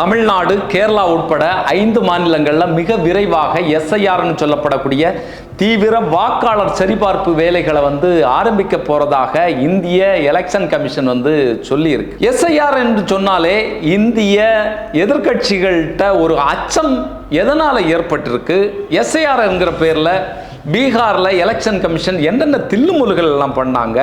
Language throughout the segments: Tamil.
தமிழ்நாடு கேரளா உட்பட ஐந்து மாநிலங்களில் மிக விரைவாக எஸ்ஐஆர்னு சொல்லப்படக்கூடிய தீவிர வாக்காளர் சரிபார்ப்பு வேலைகளை வந்து ஆரம்பிக்க போறதாக இந்திய எலெக்ஷன் கமிஷன் வந்து சொல்லியிருக்கு. எஸ்ஐஆர் என்று சொன்னாலே இந்திய எதிர்க்கட்சிகள்கிட்ட ஒரு அச்சம் எதனால ஏற்பட்டிருக்கு? எஸ்ஐஆர் என்கிற பேரில் பீகாரில் எலெக்ஷன் கமிஷன் என்னென்ன தில்லுமுல்கள் எல்லாம் பண்ணாங்க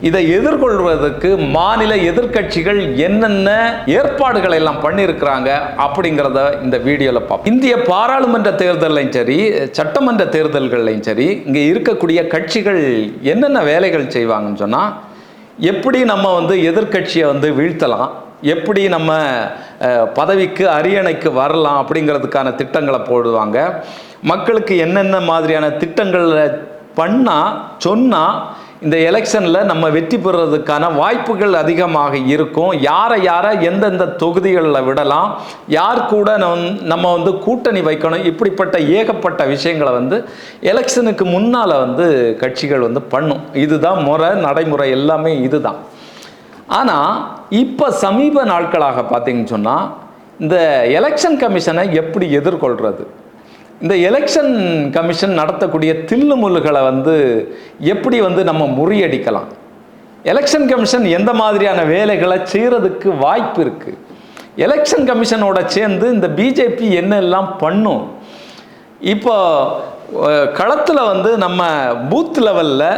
இதை எதிர்கொள்வதற்கு மாநில எதிர்க்கட்சிகள் என்னென்ன ஏற்பாடுகளை எல்லாம் பண்ணியிருக்கிறாங்க அப்படிங்கிறத இந்த வீடியோவில் பார்ப்போம். இந்திய பாராளுமன்ற தேர்தலையும் சரி சட்டமன்ற தேர்தல்கள்லையும் சரி இங்கே இருக்கக்கூடிய கட்சிகள் என்னென்ன வேலைகள் செய்வாங்கன்னு சொன்னால் எப்படி நம்ம வந்து எதிர்க்கட்சியை வந்து வீழ்த்தலாம் எப்படி நம்ம பதவிக்கு அரியணைக்கு வரலாம் அப்படிங்கிறதுக்கான திட்டங்களை போடுவாங்க. மக்களுக்கு என்னென்ன மாதிரியான திட்டங்களை பண்ணால் சொன்னால் இந்த எலெக்ஷனில் நம்ம வெற்றி பெறுறதுக்கான வாய்ப்புகள் அதிகமாக இருக்கும். யாரை யாரை எந்தெந்த தொகுதிகளில் விடலாம் யார் கூட நம்- நம்ம வந்து கூட்டணி வைக்கணும் இப்படிப்பட்ட ஏகப்பட்ட விஷயங்களை வந்து எலெக்ஷனுக்கு முன்னால் வந்து கட்சிகள் வந்து பண்ணும். இதுதான் முறை நடைமுறை எல்லாமே இதுதான். ஆனால் இப்போ சமீப நாட்களாக பார்த்தீங்கன்னு சொன்னால் இந்த எலெக்ஷன் கமிஷனை எப்படி எதிர்கொள்கிறது இந்த எலெக்ஷன் கமிஷன் நடத்தக்கூடிய தில்லுமுல்லுகளை வந்து எப்படி வந்து நம்ம முறியடிக்கலாம்? எலெக்ஷன் கமிஷன் எந்த மாதிரியான வேலைகளை செய்கிறதுக்கு வாய்ப்பு இருக்குது எலெக்ஷன் கமிஷனோட சேர்ந்து இந்த பிஜேபி என்னெல்லாம் பண்ணும்? இப்போ களத்தில் வந்து நம்ம பூத் லெவலில்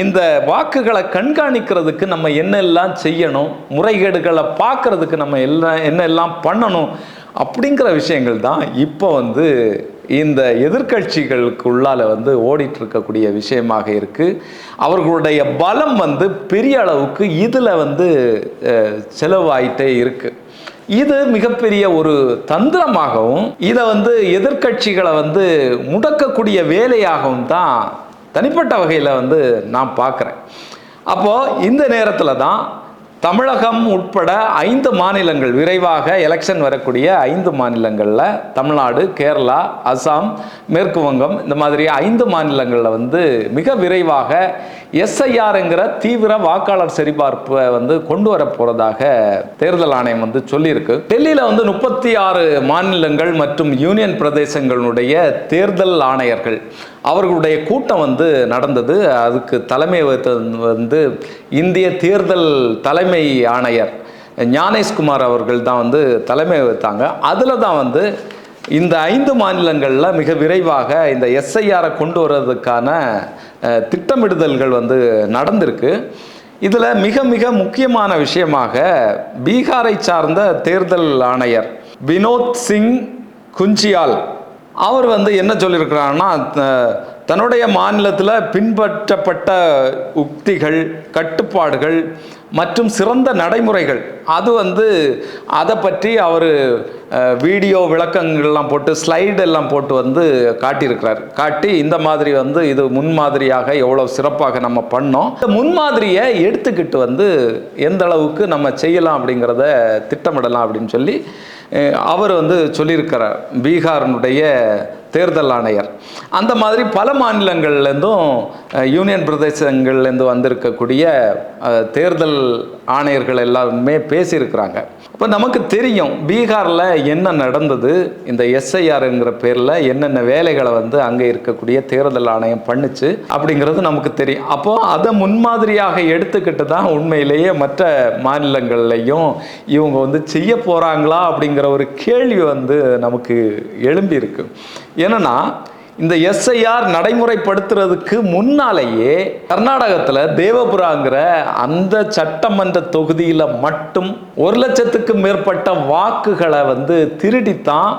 இந்த வாக்குகளை கண்காணிக்கிறதுக்கு நம்ம என்னெல்லாம் செய்யணும் முறைகேடுகளை பார்க்கறதுக்கு நம்ம எல்லாம் என்னெல்லாம் பண்ணணும் அப்படிங்கிற விஷயங்கள் தான் இப்போ வந்து இந்த எதிர்க்கட்சிகளுக்கு உள்ளால வந்து ஓடிட்டு இருக்கக்கூடிய விஷயமாக இருக்குது அவர்களுடைய பலம் வந்து பெரிய அளவுக்கு இதில் வந்து செலவாயிட்டே இருக்குது இது மிகப்பெரிய ஒரு தந்திரமாகவும் இதை வந்து எதிர்க்கட்சிகளை வந்து முடக்கக்கூடிய வேலையாகவும் தான் தனிப்பட்ட வகையில் வந்து நான் பார்க்குறேன். அப்போது இந்த நேரத்தில் தான் தமிழகம் உட்பட ஐந்து மாநிலங்கள் விரைவாக எலெக்ஷன் வரக்கூடிய ஐந்து மாநிலங்களில் தமிழ்நாடு கேரளா அசாம் மேற்கு வங்கம் இந்த மாதிரி ஐந்து மாநிலங்களில் வந்து மிக விரைவாக எஸ்ஐஆருங்கிற தீவிர வாக்காளர் சரிபார்ப்பை வந்து கொண்டு வர போகிறதாக தேர்தல் ஆணையம் வந்து சொல்லியிருக்கு. டெல்லியில் வந்து முப்பத்தி ஆறு மாநிலங்கள் மற்றும் யூனியன் பிரதேசங்களுடைய தேர்தல் ஆணையர்கள் அவர்களுடைய கூட்டம் வந்து நடந்தது. அதுக்கு தலைமை வகித்தது வந்து இந்திய தேர்தல் தலைமை ஆணையர் ஞானேஷ்குமார் அவர்கள் தான் வந்து தலைமை வகித்தாங்க. அதில் தான் வந்து இந்த ஐந்து மாநிலங்களில் மிக விரைவாக இந்த எஸ்ஐஆரை கொண்டு வர்றதுக்கான திட்டமிடுதல்கள் வந்து நடந்திருக்கு. இதில் மிக மிக முக்கியமான விஷயமாக பீகாரை சார்ந்த தேர்தல் ஆணையர் வினோத் சிங் குஞ்சியால் அவர் வந்து என்ன சொல்லியிருக்கிறாருன்னா த- தன்னுடைய மாநிலத்தில் பின்பற்றப்பட்ட உக்திகள் கட்டுப்பாடுகள் மற்றும் சிறந்த நடைமுறைகள். அது வந்து அதை பற்றி அவர் வீடியோ விளக்கங்கள்லாம் போட்டு ஸ்லைடு எல்லாம் போட்டு வந்து காட்டியிருக்கிறார். காட்டி இந்த மாதிரி வந்து இது முன்மாதிரியாக எவ்வளோ சிறப்பாக நம்ம பண்ணோம். இந்த முன்மாதிரியை எடுத்துக்கிட்டு வந்து எந்த அளவுக்கு நம்ம செய்யலாம் அப்படிங்கிறத திட்டமிடலாம் அப்படின்னு சொல்லி அவர் வந்து சொல்லியிருக்கிறார் பீகாரினுடைய தேர்தல் ஆணையர். அந்த மாதிரி பல மாநிலங்கள்லேருந்தும் யூனியன் பிரதேசங்கள்லேருந்து வந்திருக்கக்கூடிய தேர்தல் ஆணையர்கள் எல்லாருமே பேசியிருக்கிறாங்க. அப்போ நமக்கு தெரியும் பீகாரில் என்ன நடந்தது இந்த எஸ்ஐஆருங்கிற பேரில் என்னென்ன வேலைகளை வந்து அங்கே இருக்கக்கூடிய தேர்தல் ஆணையம் பண்ணுச்சு அப்படிங்கிறது நமக்கு தெரியும். அப்போ அதை முன்மாதிரியாக எடுத்துக்கிட்டு தான் உண்மையிலேயே மற்ற மாநிலங்கள்லையும் இவங்க வந்து செய்ய போகிறாங்களா அப்படிங்கிற ஒரு கேள்வி வந்து நமக்கு எழும்பி இருக்கு என்னன்னா இந்த எஸ்ஐஆர் நடைமுறைப்படுத்துறதுக்கு முன்னாலேயே கர்நாடகத்தில் தேவபுராங்கிற அந்த சட்டமன்ற தொகுதியில் மட்டும் ஒரு லட்சத்துக்கு மேற்பட்ட வாக்குகளை வந்து திருடித்தான்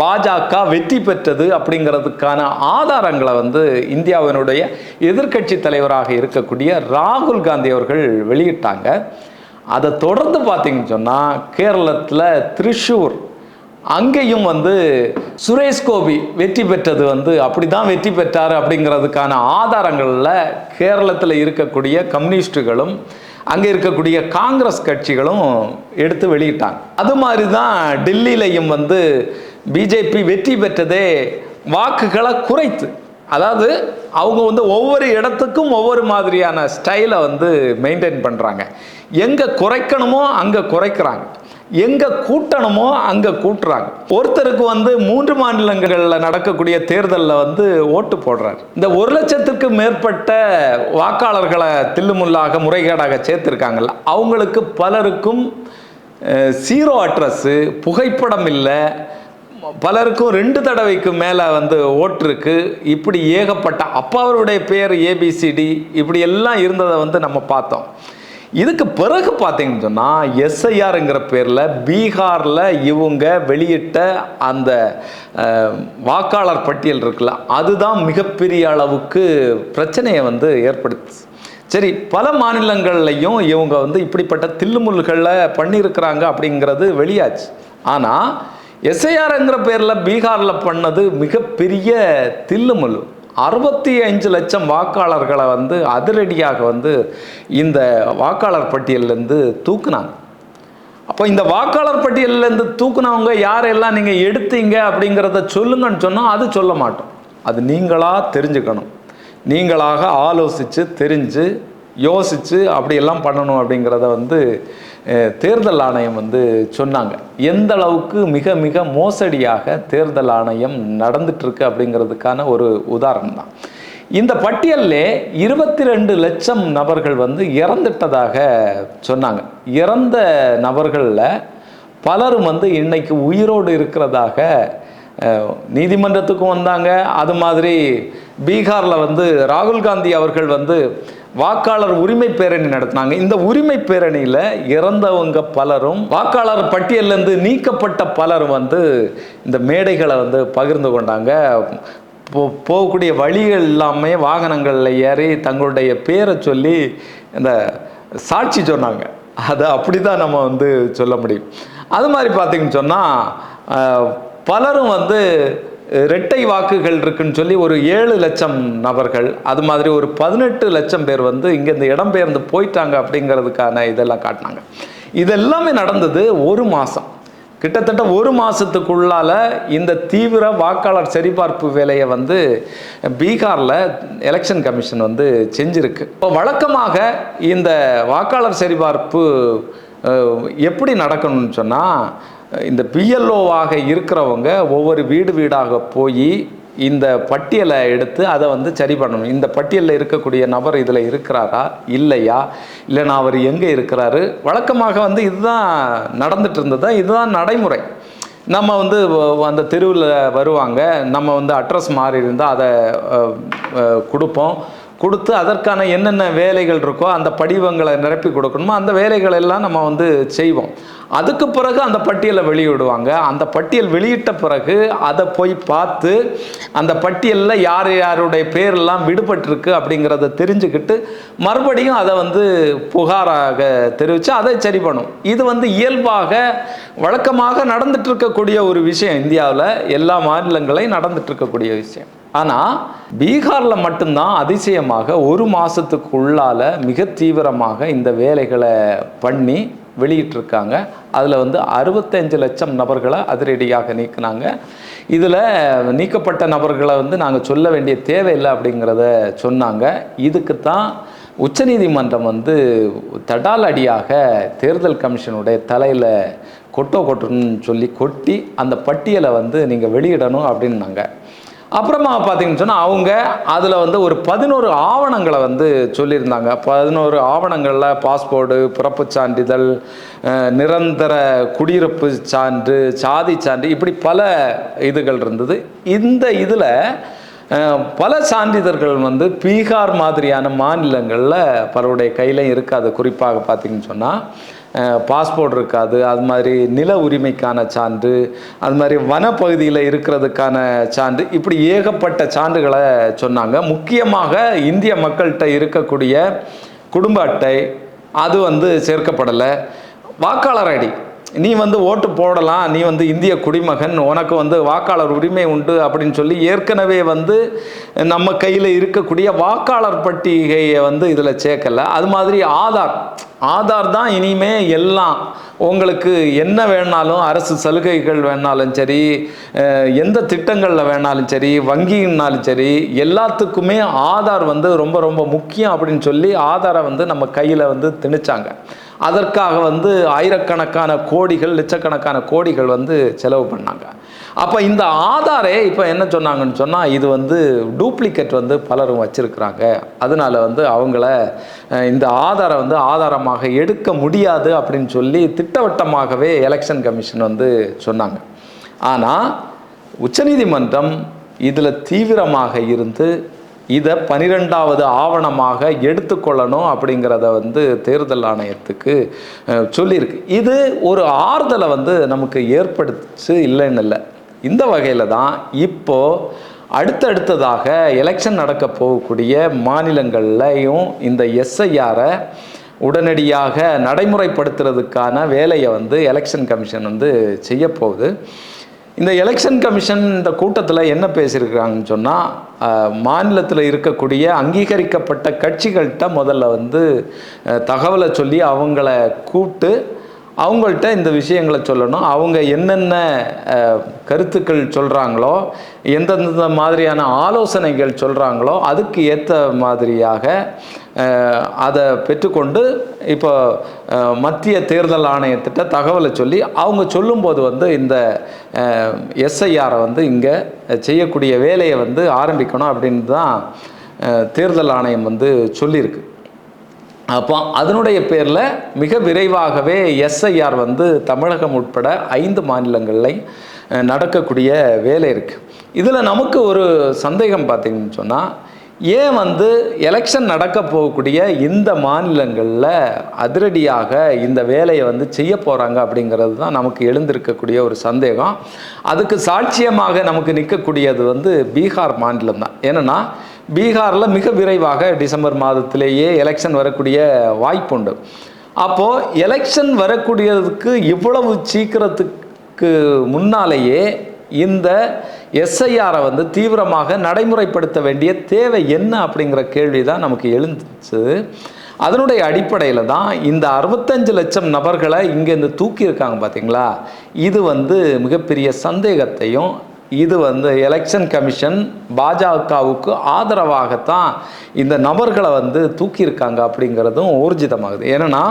பாஜக வெற்றி பெற்றது அப்படிங்கிறதுக்கான ஆதாரங்களை வந்து இந்தியாவினுடைய எதிர்க்கட்சி தலைவராக இருக்கக்கூடிய ராகுல் காந்தி அவர்கள் வெளியிட்டாங்க. அதை தொடர்ந்து பார்த்தீங்கன்னு சொன்னால் கேரளத்தில் திரிஷூர் அங்கேயும் வந்து சுரேஷ் கோபி வெற்றி பெற்றது வந்து அப்படி தான் வெற்றி பெற்றார் அப்படிங்கிறதுக்கான ஆதாரங்களில் கேரளத்தில் இருக்கக்கூடிய கம்யூனிஸ்டுகளும் அங்கே இருக்கக்கூடிய காங்கிரஸ் கட்சிகளும் எடுத்து வெளியிட்டாங்க. அது மாதிரி தான் டெல்லியிலையும் வந்து பிஜேபி வெற்றி பெற்றதே வாக்குகளை குறைத்து. அதாவது அவங்க வந்து ஒவ்வொரு இடத்துக்கும் ஒவ்வொரு மாதிரியான ஸ்டைலை வந்து மெயின்டைன் பண்ணுறாங்க எங்கே குறைக்கணுமோ அங்கே குறைக்கிறாங்க. எங்கே கூட்டணுமோ அங்கே கூட்டுறாங்க. ஒருத்தருக்கு வந்து மூன்று மாநிலங்களில் நடக்கக்கூடிய தேர்தலில் வந்து ஓட்டு போடுறாரு. இந்த ஒரு லட்சத்துக்கு மேற்பட்ட வாக்காளர்களை தில்லுமுல்லாக முறைகேடாக சேர்த்துருக்காங்கல்ல அவங்களுக்கு பலருக்கும் சீரோ அட்ரஸ்ஸு புகைப்படம் இல்லை. பலருக்கும் ரெண்டு தடவைக்கு மேலே வந்து ஓட்டிருக்கு இப்படி ஏகப்பட்ட அப்பா அவருடைய பேர் ஏபிசிடி இப்படி எல்லாம் இருந்ததை வந்து நம்ம பார்த்தோம். இதுக்கு பிறகு பார்த்தீங்கன்னு சொன்னால் எஸ்ஐஆருங்கிற பேரில் பீகாரில் இவங்க வெளியிட்ட அந்த வாக்காளர் பட்டியல் இருக்குல்ல அதுதான் மிகப்பெரிய அளவுக்கு பிரச்சனையை வந்து ஏற்படுத்துச்சு. சரி பல மாநிலங்கள்லையும் இவங்க வந்து இப்படிப்பட்ட தில்லுமுல்களில் பண்ணியிருக்கிறாங்க அப்படிங்கிறது வெளியாச்சு. ஆனால் எஸ்ஐஆருங்கிற பேரில் பீகாரில் பண்ணது மிகப்பெரிய தில்லுமுல் அறுபத்தி அஞ்சு லட்சம் வாக்காளர்களை வந்து அதிரடியாக வந்து இந்த வாக்காளர் பட்டியல்லேருந்து தூக்குனாங்க. அப்போ இந்த வாக்காளர் பட்டியல்லேருந்து தூக்குனவங்க யாரெல்லாம் நீங்கள் எடுத்தீங்க அப்படிங்கிறத சொல்லுங்கன்னு சொன்னால் அது சொல்ல மாட்டோம். அது நீங்களாக தெரிஞ்சுக்கணும். நீங்களாக ஆலோசித்து தெரிஞ்சு யோசித்து அப்படியெல்லாம் பண்ணணும் அப்படிங்கிறத வந்து தேர்தல் ஆணையம் வந்து சொன்னாங்க. எந்த அளவுக்கு மிக மிக மோசடியாக தேர்தல் ஆணையம் நடந்துட்டுருக்கு அப்படிங்கிறதுக்கான ஒரு உதாரணம் தான். இந்த பட்டியலில் இருபத்தி ரெண்டு லட்சம் நபர்கள் வந்து இறந்துட்டதாக சொன்னாங்க. இறந்த நபர்களில் பலரும் வந்து இன்னைக்கு உயிரோடு இருக்கிறதாக நீதிமன்றத்துக்கும் வந்தாங்க. அது மாதிரி பீகாரில் வந்து ராகுல் காந்தி அவர்கள் வந்து வாக்காளர் உரிமை பேரணி நடத்தினாங்க. இந்த உரிமை பேரணியில் இறந்தவங்க பலரும் வாக்காளர் பட்டியலேருந்து நீக்கப்பட்ட பலரும் வந்து இந்த மேடைகளை வந்து பகிர்ந்து கொண்டாங்க. போ போகக்கூடிய வழிகள் எல்லாமே வாகனங்களில் ஏறி தங்களுடைய பேரை சொல்லி இந்த சாட்சி சொன்னாங்க. அதை அப்படி தான் நம்ம வந்து சொல்ல முடியும். அது மாதிரி பார்த்தீங்கன்னு சொன்னால் பலரும் வந்து இரட்டை வாக்குகள் இருக்குன்னு சொல்லி ஒரு ஏழு லட்சம் நபர்கள் அது மாதிரி ஒரு பதினெட்டு லட்சம் பேர் வந்து இங்கே இந்த இடம்பெயர்ந்து போயிட்டாங்க அப்படிங்கிறதுக்கான இதெல்லாம் காட்டினாங்க. இதெல்லாமே நடந்தது ஒரு மாதம் கிட்டத்தட்ட ஒரு மாதத்துக்குள்ளால் இந்த தீவிர வாக்காளர் சரிபார்ப்பு வேலையை வந்து பீகாரில் எலெக்ஷன் கமிஷன் வந்து செஞ்சிருக்கு. இப்போ வழக்கமாக இந்த வாக்காளர் சரிபார்ப்பு எப்படி நடக்கணும்னு சொன்னால் இந்த பிஎல்ஓவாக இருக்கிறவங்க ஒவ்வொரு வீடு வீடாக போய் இந்த பட்டியலை எடுத்து அதை வந்து சரி பண்ணணும். இந்த பட்டியலில் இருக்கக்கூடிய நபர் இதில் இருக்கிறாரா? இல்லையா? இல்லைனா அவர் எங்கே இருக்கிறாரு? வழக்கமாக வந்து இதுதான் நடந்துட்டு இருந்ததா. இதுதான் நடைமுறை. நம்ம வந்து அந்த தெருவில் வருவாங்க. நம்ம வந்து அட்ரஸ் மாறி இருந்தால் அதை கொடுப்போம். கொடுத்து அதற்கான என்னென்ன வேலைகள் இருக்கோ அந்த படிவங்களை நிரப்பி கொடுக்கணுமோ அந்த வேலைகள் எல்லாம் நம்ம வந்து செய்வோம். அதுக்கு பிறகு அந்த பட்டியலை வெளியிடுவாங்க. அந்த பட்டியல் வெளியிட்ட பிறகு அதை போய் பார்த்து அந்த பட்டியலில் யார் யாருடைய பேரெல்லாம் விடுபட்டிருக்கு அப்படிங்கிறத தெரிஞ்சுக்கிட்டு மறுபடியும் அதை வந்து புகாராக தெரிவித்து அதை சரி பண்ணும். இது வந்து இயல்பாக வழக்கமாக நடந்துட்டு இருக்கக்கூடிய ஒரு விஷயம் இந்தியாவில். எல்லா மாநிலங்களையும் நடந்துட்டு இருக்கக்கூடிய விஷயம். ஆனால் பீகாரில் மட்டும்தான் அதிசயமாக ஒரு மாதத்துக்குள்ளால் மிக தீவிரமாக இந்த வேலைகளை பண்ணி வெளியிட்டிருக்காங்க. அதில் வந்து அறுபத்தஞ்சு லட்சம் நபர்களை அதிரடியாக நீக்கினாங்க. இதில் நீக்கப்பட்ட நபர்களை வந்து நாங்கள் சொல்ல வேண்டிய தேவையில்லை அப்படிங்கிறத சொன்னாங்க. இதுக்கு தான் உச்சநீதிமன்றம் வந்து தடால் அடியாக தேர்தல் கமிஷனுடைய தலையில் கொட்டோ கொட்டணும்னு சொல்லி கொட்டி அந்த பட்டியலை வந்து நீங்கள் வெளியிடணும் அப்படின்னாங்க. அப்புறமா பார்த்தீங்கன்னு சொன்னால் அவங்க அதில் வந்து ஒரு பதினோரு ஆவணங்களை வந்து சொல்லியிருந்தாங்க. பதினோரு ஆவணங்களில் பாஸ்போர்டு பிறப்புச் சான்றிதழ் நிரந்தர குடியிருப்பு சான்று சாதி சான்று இப்படி பல இதுகள் இருந்தது. இந்த இதில் பல சான்றிதழ்கள் வந்து பீகார் மாதிரியான மாநிலங்களில் பலருடைய கையிலையும் இருக்காது குறிப்பாக பார்த்தீங்கன்னு சொன்னால் பாஸ்போர்ட் இருக்காது அது மாதிரி நில உரிமைக்கான சான்று அது மாதிரி வனப்பகுதியில் இருக்கிறதுக்கான சான்று இப்படி ஏகப்பட்ட சான்றுகளை சொன்னாங்க. முக்கியமாக இந்திய மக்கள்கிட்ட இருக்கக்கூடிய குடும்ப அட்டை அது வந்து சேர்க்கப்படலை. வாக்காளர் ஐடி நீ வந்து ஓட்டு போடலாம் நீ வந்து இந்திய குடிமகன் உனக்கு வந்து வாக்காளர் உரிமை உண்டு அப்படின்னு சொல்லி ஏற்கனவே வந்து நம்ம கையில் இருக்கக்கூடிய வாக்காளர் பட்டிகையை வந்து இதில் சேர்க்கலை. அது மாதிரி ஆதார் ஆதார் தான் இனிமே எல்லாம். உங்களுக்கு என்ன வேணாலும் அரசு சலுகைகள் வேணாலும் சரி எந்த திட்டங்களில் வேணாலும் சரி வங்கினாலும் சரி எல்லாத்துக்குமே ஆதார் வந்து ரொம்ப ரொம்ப முக்கியம் அப்படின்னு சொல்லி ஆதாரை வந்து நம்ம கையில் வந்து திணிச்சாங்க. அதற்காக வந்து ஆயிரக்கணக்கான கோடிகள் லட்சக்கணக்கான கோடிகள் வந்து செலவு பண்ணாங்க. அப்போ இந்த ஆதாரே இப்போ என்ன சொன்னாங்கன்னு சொன்னால் இது வந்து டூப்ளிகேட் வந்து பலரும் வச்சுருக்கிறாங்க. அதனால் வந்து அவங்கள இந்த ஆதாரை வந்து ஆதாரமாக எடுக்க முடியாது அப்படின்னு சொல்லி திட்டவட்டமாகவே எலெக்ஷன் கமிஷன் வந்து சொன்னாங்க. ஆனால் உச்சநீதிமன்றம் இதில் தீவிரமாக இருந்து இதை பனிரெண்டாவது ஆவணமாக எடுத்துக்கொள்ளணும் அப்படிங்கிறத வந்து தேர்தல் ஆணையத்துக்கு சொல்லியிருக்கு. இது ஒரு ஆறுதலை வந்து நமக்கு ஏற்படுத்துச்சு இல்லைன்னு இல்லை. இந்த வகையில் தான் இப்போது அடுத்தடுத்ததாக எலெக்ஷன் நடக்க போகக்கூடிய மாநிலங்கள்லையும் இந்த எஸ்ஐஆரை உடனடியாக நடைமுறைப்படுத்துறதுக்கான வேலையை வந்து எலெக்ஷன் கமிஷன் வந்து செய்யப்போகுது. இந்த எலெக்ஷன் கமிஷன் இந்த கூட்டத்தில் என்ன பேசியிருக்கிறாங்கன்னு சொன்னால் மாநிலத்தில் இருக்கக்கூடிய அங்கீகரிக்கப்பட்ட கட்சிகள்கிட்ட முதல்ல வந்து தகவலை சொல்லி அவங்கள கூப்பிட்டு அவங்கள்ட்ட இந்த விஷயங்களை சொல்லணும். அவங்க என்னென்ன கருத்துக்கள் சொல்கிறாங்களோ எந்தெந்த மாதிரியான ஆலோசனைகள் சொல்கிறாங்களோ அதுக்கு ஏற்ற மாதிரியாக அதை பெற்றுக்கொண்டு இப்போ மத்திய தேர்தல் ஆணையத்திட்ட தகவலை சொல்லி அவங்க சொல்லும்போது வந்து இந்த எஸ்ஐஆரை வந்து இங்கே செய்யக்கூடிய வேலையை வந்து ஆரம்பிக்கணும் அப்படின்னு தான் தேர்தல் ஆணையம் வந்து சொல்லியிருக்கு. அப்போ அதனுடைய பேரில் மிக விரைவாகவே எஸ்ஐஆர் வந்து தமிழகம் உட்பட ஐந்து மாநிலங்களில் நடக்கக்கூடிய வேலை இருக்குது இதில் நமக்கு ஒரு சந்தேகம் பார்த்திங்கன்னு சொன்னால் ஏன் வந்து எலெக்ஷன் நடக்க போகக்கூடிய இந்த மாநிலங்களில் அதிரடியாக இந்த வேலையை வந்து செய்ய போகிறாங்க அப்படிங்கிறது தான் நமக்கு எழுந்திருக்கக்கூடிய ஒரு சந்தேகம். அதுக்கு சாட்சியமாக நமக்கு நிற்கக்கூடியது வந்து பீகார் மாநிலம் தான். ஏன்னா பீகாரில் மிக விரைவாக டிசம்பர் மாதத்திலேயே எலெக்ஷன் வரக்கூடிய வாய்ப்புண்டு அப்போது எலெக்ஷன் வரக்கூடியதுக்கு இவ்வளவு சீக்கிரத்துக்கு முன்னாலேயே இந்த எஸ்ஐஆரை வந்து தீவிரமாக நடைமுறைப்படுத்த வேண்டிய தேவை என்ன அப்படிங்கிற கேள்வி தான் நமக்கு எழுந்துச்சு. அதனுடைய அடிப்படையில் தான் இந்த அறுபத்தஞ்சு லட்சம் நபர்களை இங்கேருந்து தூக்கியிருக்காங்க பார்த்தீங்களா இது வந்து மிகப்பெரிய சந்தேகத்தையும் இது வந்து எலெக்ஷன் கமிஷன் பாஜகவுக்கு ஆதரவாகத்தான் இந்த நபர்களை வந்து தூக்கியிருக்காங்க அப்படிங்கிறதும் ஊர்ஜிதமாகுது. ஏன்னா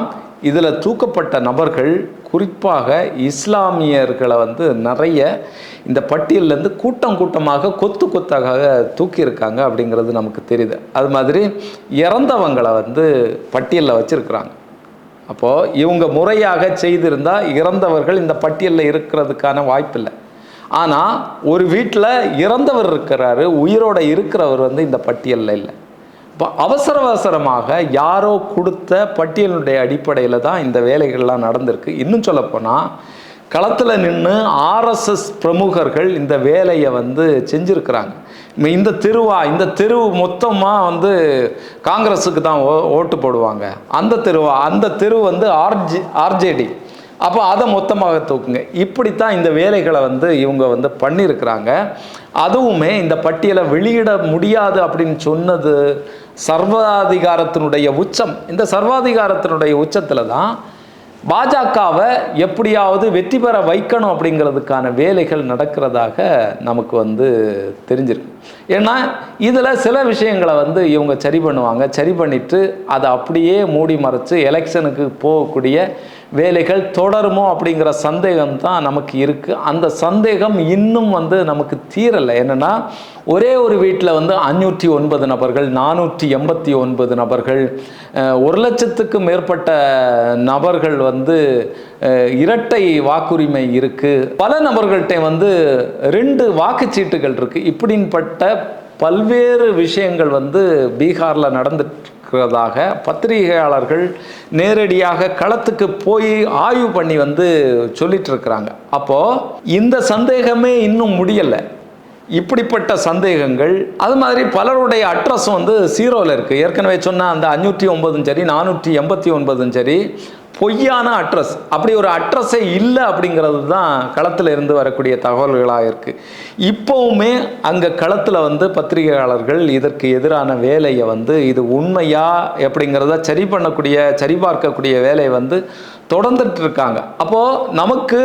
இதில் தூக்கப்பட்ட நபர்கள் குறிப்பாக இஸ்லாமியர்களை வந்து நிறைய இந்த பட்டியலேருந்து கூட்டம் கூட்டமாக கொத்து கொத்தாக தூக்கியிருக்காங்க அப்படிங்கிறது நமக்கு தெரியுது. அது மாதிரி இறந்தவங்களை வந்து பட்டியலில் வச்சுருக்குறாங்க. அப்போது இவங்க முறையாக செய்திருந்தால் இறந்தவர்கள் இந்த பட்டியலில் இருக்கிறதுக்கான வாய்ப்பில்லை. ஆனால் ஒரு வீட்டில் இறந்தவர் இருக்கிறாரு உயிரோட இருக்கிறவர் வந்து இந்த பட்டியலில் இல்லை. அவசர அவசரமாக யாரோ கொடுத்த பட்டியலினுடைய அடிப்படையில் தான் இந்த வேலைகள்லாம் நடந்திருக்கு. இன்னும் சொல்லப்போனால் களத்தில் நின்று ஆர்எஸ்எஸ் பிரமுகர்கள் இந்த வேலையை வந்து செஞ்சுருக்கிறாங்க. இந்த தெருவா இந்த தெரு மொத்தமாக வந்து காங்கிரஸுக்கு தான் ஓ ஓட்டு போடுவாங்க. அந்த தெருவா அந்த தெரு வந்து ஆர்ஜி ஆர்ஜேடி அப்போ அதை மொத்தமாக தூக்குங்க. இப்படித்தான் இந்த வேலைகளை வந்து இவங்க வந்து பண்ணியிருக்கிறாங்க. அதுவுமே இந்த பட்டியலை வெளியிட முடியாது அப்படின்னு சொன்னது சர்வாதிகாரத்தினுடைய உச்சம். இந்த சர்வாதிகாரத்தினுடைய உச்சத்தில் தான் பாஜகவை எப்படியாவது வெற்றி பெற வைக்கணும் அப்படிங்கிறதுக்கான வேலைகள் நடக்கிறதாக நமக்கு வந்து தெரிஞ்சிருக்கு. ஏன்னா இதில் சில விஷயங்களை வந்து இவங்க சரி பண்ணுவாங்க. சரி பண்ணிட்டு அதை அப்படியே மூடி மறைச்சு எலெக்ஷனுக்கு போகக்கூடிய வேலைகள் தொடருமோ அப்படிங்கிற சந்தேகம் தான் நமக்கு இருக்குது அந்த சந்தேகம் இன்னும் வந்து நமக்கு தீரலை. என்னென்னா ஒரே ஒரு வீட்டில் வந்து அஞ்சூற்றி ஒன்பது நபர்கள் நானூற்றி எண்பத்தி ஒன்பது நபர்கள் ஒரு லட்சத்துக்கு மேற்பட்ட நபர்கள் வந்து இரட்டை வாக்குரிமை இருக்குது பல நபர்கள்ட்ட வந்து ரெண்டு வாக்குச்சீட்டுகள் இருக்குது இப்படின்பட்ட பல்வேறு விஷயங்கள் வந்து பீகாரில் நடந்துட்டு இருக்கிறதாக பத்திரிகையாளர்கள் நேரடியாக களத்துக்கு போய் ஆய்வு பண்ணி வந்து சொல்லிட்டு இருக்கிறாங்க அப்போ இந்த சந்தேகமே இன்னும் முடியலை. இப்படிப்பட்ட சந்தேகங்கள் அது மாதிரி பலருடைய அட்ரஸும் வந்து ஜீரோவில் இருக்குது ஏற்கனவே சொன்ன அந்த அஞ்சூற்றி ஒன்பதும் சரி நானூற்றி எண்பத்தி ஒன்பதும் சரி பொய்யான அட்ரஸ் அப்படி ஒரு அட்ரஸே இல்லை அப்படிங்கிறது தான் களத்தில் இருந்து வரக்கூடிய தகவல்களாக இருக்குது இப்போவுமே அங்கே களத்தில் வந்து பத்திரிகையாளர்கள் இதற்கு எதிரான வேலையை வந்து இது உண்மையா அப்படிங்கிறத சரி பண்ணக்கூடிய சரி பார்க்கக்கூடிய வேலையை வந்து தொடர்ந்துட்டு இருக்காங்க அப்போ நமக்கு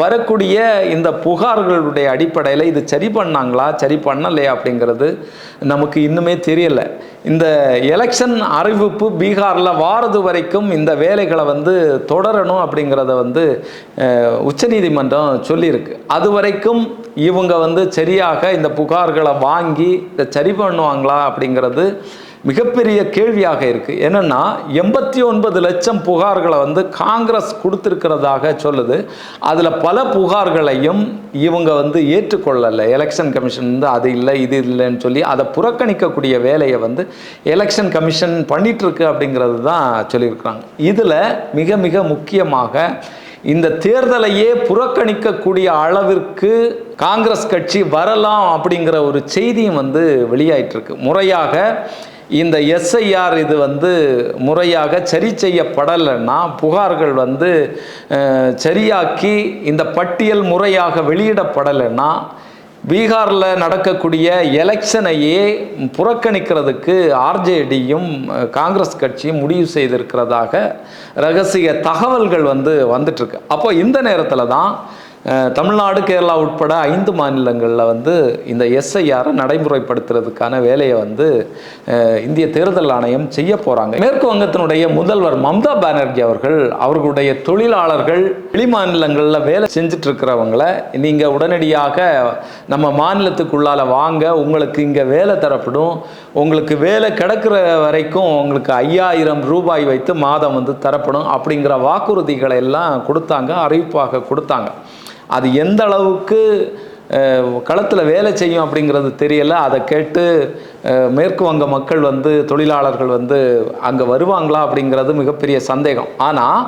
வரக்கூடிய இந்த புகார்களுடைய அடிப்படையில் இது சரி பண்ணாங்களா சரி பண்ணலையா அப்படிங்கிறது நமக்கு இன்னுமே தெரியலை. இந்த எலெக்ஷன் அறிவிப்பு பீகாரில் வாரது வரைக்கும் இந்த வேலைகளை வந்து தொடரணும் அப்படிங்கிறத வந்து உச்சநீதிமன்றம் சொல்லியிருக்கு. அது வரைக்கும் இவங்க வந்து சரியாக இந்த புகார்களை வாங்கி இதை சரி பண்ணுவாங்களா அப்படிங்கிறது மிகப்பெரிய கேள்வியாக இருக்குது என்னென்னா எண்பத்தி ஒன்பது லட்சம் புகார்களை வந்து காங்கிரஸ் கொடுத்துருக்கிறதாக சொல்லுது. அதில் பல புகார்களையும் இவங்க வந்து ஏற்றுக்கொள்ளலை. எலெக்ஷன் கமிஷன் வந்து அது இல்லை இது இல்லைன்னு சொல்லி அதை புறக்கணிக்கக்கூடிய வேலையை வந்து எலெக்ஷன் கமிஷன் பண்ணிகிட்ருக்கு அப்படிங்கிறது தான் சொல்லியிருக்கிறாங்க. இதில் மிக மிக முக்கியமாக இந்த தேர்தலையே புறக்கணிக்கக்கூடிய அளவிற்கு காங்கிரஸ் கட்சி வரலாம் அப்படிங்கிற ஒரு செய்தியும் வந்து வெளியாயிட்டிருக்கு முறையாக இந்த எஸ்ஐஆர் இது வந்து முறையாக சரி செய்யப்படலைன்னா புகார்கள் வந்து சரியாக்கி இந்த பட்டியல் முறையாக வெளியிடப்படலைன்னா பீகாரில் நடக்கக்கூடிய எலெக்ஷனையே புறக்கணிக்கிறதுக்கு ஆர்ஜேடியும் காங்கிரஸ் கட்சியும் முடிவு செய்திருக்கிறதாக ரகசிய தகவல்கள் வந்து வந்துட்டுருக்கு. அப்போ இந்த நேரத்தில் தான் தமிழ்நாடு கேரளா உட்பட ஐந்து மாநிலங்களில் வந்து இந்த எஸ்ஐஆரை நடைமுறைப்படுத்துறதுக்கான வேலையை வந்து இந்திய தேர்தல் ஆணையம் செய்ய போகிறாங்க மேற்கு வங்கத்தினுடைய முதல்வர் மம்தா பானர்ஜி அவர்கள் அவர்களுடைய தொழிலாளர்கள் வெளி மாநிலங்களில் வேலை செஞ்சுட்டு இருக்கிறவங்களை நீங்கள் உடனடியாக நம்ம மாநிலத்துக்குள்ளால வாங்க உங்களுக்கு இங்கே வேலை தரப்படும். உங்களுக்கு வேலை கிடக்கிற வரைக்கும் உங்களுக்கு ஐயாயிரம் ரூபாய் வைத்து மாதம் வந்து தரப்படும் அப்படிங்கிற வாக்குறுதிகளை எல்லாம் கொடுத்தாங்க அறிவிப்பாக கொடுத்தாங்க. அது எந்த அளவுக்கு களத்தில் வேலை செய்யும் அப்படிங்கிறது தெரியல. அதை கேட்டு மேற்கு வங்க மக்கள் வந்து தொழிலாளர்கள் வந்து அங்கே வருவாங்களா அப்படிங்கிறது மிகப்பெரிய சந்தேகம். ஆனால்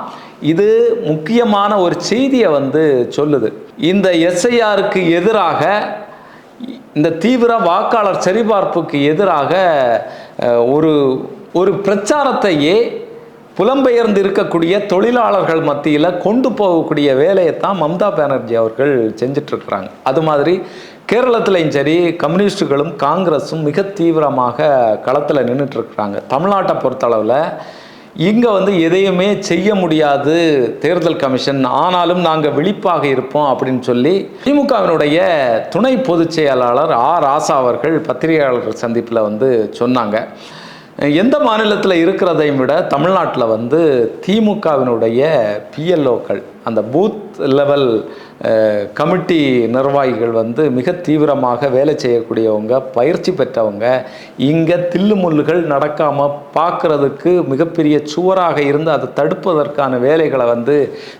இது முக்கியமான ஒரு செய்தியை வந்து சொல்லுது. இந்த எஸ்ஐஆருக்கு எதிராக இந்த தீவிர வாக்காளர் சரிபார்ப்புக்கு எதிராக ஒரு ஒரு பிரச்சாரத்தையே புலம்பெயர்ந்து இருக்கக்கூடிய தொழிலாளர்கள் மத்தியில் கொண்டு போகக்கூடிய வேலையை தான் மம்தா பானர்ஜி அவர்கள் செஞ்சிட்ருக்கிறாங்க அது மாதிரி கேரளத்துலையும் சரி கம்யூனிஸ்டுகளும் காங்கிரஸும் மிக தீவிரமாக களத்தில் நின்றுட்டுருக்குறாங்க தமிழ்நாட்டை பொறுத்தளவில் இங்கே வந்து எதையுமே செய்ய முடியாது தேர்தல் கமிஷன். ஆனாலும் நாங்கள் விழிப்பாக இருப்போம் அப்படின்னு சொல்லி திமுகவினுடைய துணை பொதுச் செயலாளர் ஆ ராசா அவர்கள் பத்திரிகையாளர்கள் சந்திப்பில் வந்து சொன்னாங்க. எந்த மாநிலத்தில் இருக்கிறதையும் விட தமிழ்நாட்டில் வந்து திமுகவினுடைய பிஎல்ஓக்கள் அந்த பூத் லெவல் கமிட்டி நிர்வாகிகள் வந்து மிக தீவிரமாக வேலை செய்யக்கூடியவங்க பயிற்சி பெற்றவங்க இங்கே தில்லுமுள்ளுகள் நடக்காமல் பார்க்குறதுக்கு மிகப்பெரிய சுவராக இருந்து அதை தடுப்பதற்கான வேலைகளை வந்து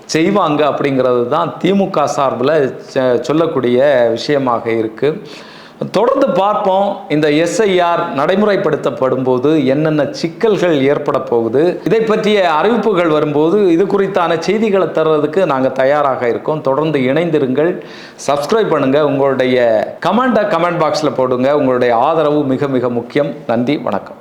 செய்வாங்க அப்படிங்கிறது தான் திமுக சார்பில் சொல்லக்கூடிய விஷயமாக இருக்குது தொடர்ந்து பார்ப்போம். இந்த எஸ்ஐஆர் நடைமுறைப்படுத்தப்படும் போது என்னென்ன சிக்கல்கள் ஏற்பட போகுது. இதை பற்றிய அறிவிப்புகள் வரும்போது இது குறித்தான செய்திகளை தர்றதுக்கு நாங்கள் தயாராக இருக்கோம். தொடர்ந்து இணைந்திருங்கள். சப்ஸ்கிரைப் பண்ணுங்க. உங்களுடைய கமெண்ட்டை கமெண்ட் பாக்ஸில் போடுங்க. உங்களுடைய ஆதரவு மிக மிக முக்கியம். நன்றி. வணக்கம்.